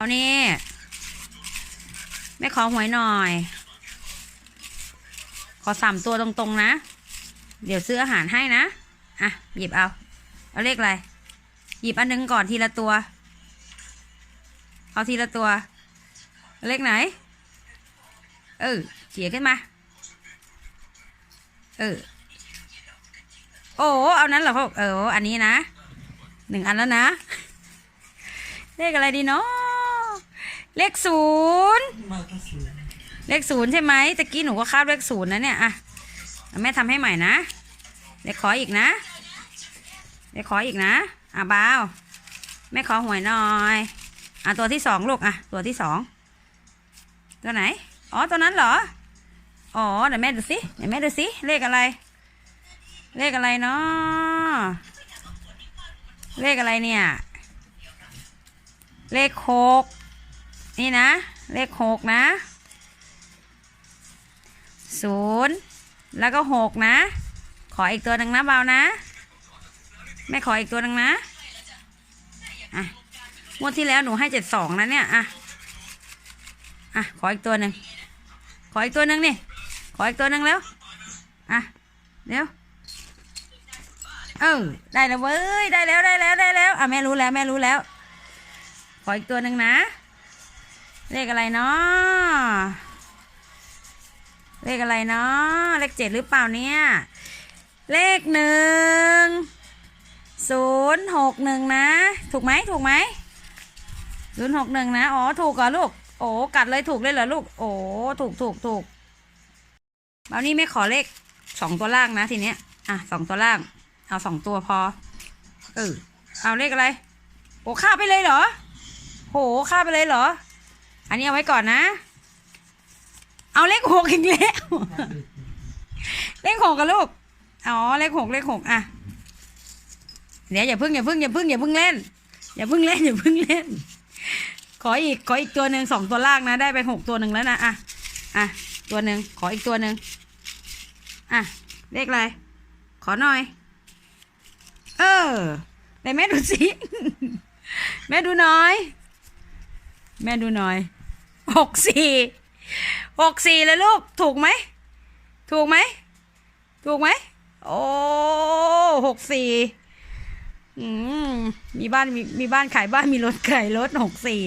เอานี่แม่ขอหวยหน่อย ขอสามตัวตรงๆนะ เดี๋ยวซื้ออาหารให้นะ อะ หยิบเอา เอาเลขอะไร หยิบอันหนึงก่อนทีละตัว เอาทีละตัวเเลขไหน เออเฉียขึ้นมา เออ โอ้ เอานั้นเหรอพวกเออ อันนี้นะ หนึ่งอันแล้วนะ เลขอะไรดีเนาะ เลขศูนย์เลขศูนย์ใช่ไหมตะกี้หนูก็คาบเลขศูนย์นะเนี่ยอะแม่ทำให้ใหม่นะเดี๋ยวขออีกนะเดี๋ยวขออีกนะอะบ้าวแม่ขอหวยหน่อยอะตัวที่สองลูกอะตัวที่สองตัวไหนอ๋อตัวนั้นเหรออ๋อเดี๋ยวแม่ดูสิเดี๋ยวแม่ดูสิเลขอะไร เลขอะไรเนาะเลขอะไรเนี่ย เลขหก นี่นะ เลขหกนะศูนย์แล้วก็หกนะ ขออีกตัวหนึ่งนะเบานะไม่ขออีกตัวหนึ่งนะอะงวดที่แล้วหนูให้เจ็ดสองนะเนี่ยอะอะขออีกตัวหนึ่งขออีกตัวหนึ่งนี่ขออีกตัวหนึ่งแล้วอะเดี๋ยวเออได้แล้วเว้ยได้แล้วได้แล้วได้แล้วอะแม่รู้แล้วแม่รู้แล้ว ขออีกตัวหนึ่งนะ เลขอะไรเนาะเลขอะไรเนาะเลขเจ็ดหรือเปล่าเนี่ย เลขหนึ่งศูนย์หกหนึ่งนะ ถูกไหมถูกไหมศูนย์หกหนึ่งนะ อ๋อ ถูกเหรอลูก โอ้กัดเลยถูกเลยเหรอลูก โอ้ถูกถูกถูกเอานี่ไม่ขอเลขสองตัวล่างนะทีเนี้ย อะสองตัวล่าง เอาสองตัวพอ เออ เอาเลขอะไร โอ้ข้าไปเลยเหรอ โหข้าไปเลยเหรอ อันนี้เอาไว้ก่อนนะ เอาเลขหกอีกแล้วเลขหกกับลูก อ๋อ เลขหกเลขหกอะ เดี๋ยวอย่าพึ่งอย่าพึ่งอย่าพึ่งอย่าพึ่งเล่น อย่าพึ่งเล่นอย่าพึ่งเล่น ขออีกขออีกตัวหนึ่งสองตัวล่างนะ ได้ไปหกตัวหนึ่งแล้วนะ อะ อะ ตัวหนึ่งขออีกตัวหนึ่งอะ เลขอะไร ขอหน่อย เออไหนแม่ดูสิ แม่ดูหน่อย แม่ดูหน่อย หกสี่หกสี่เลยลูก ถูกไหม ถูกไหม ถูกไหม โอ้หกสี่มีบ้านมีมีบ้านขายบ้านมีรถขายรถหกสี่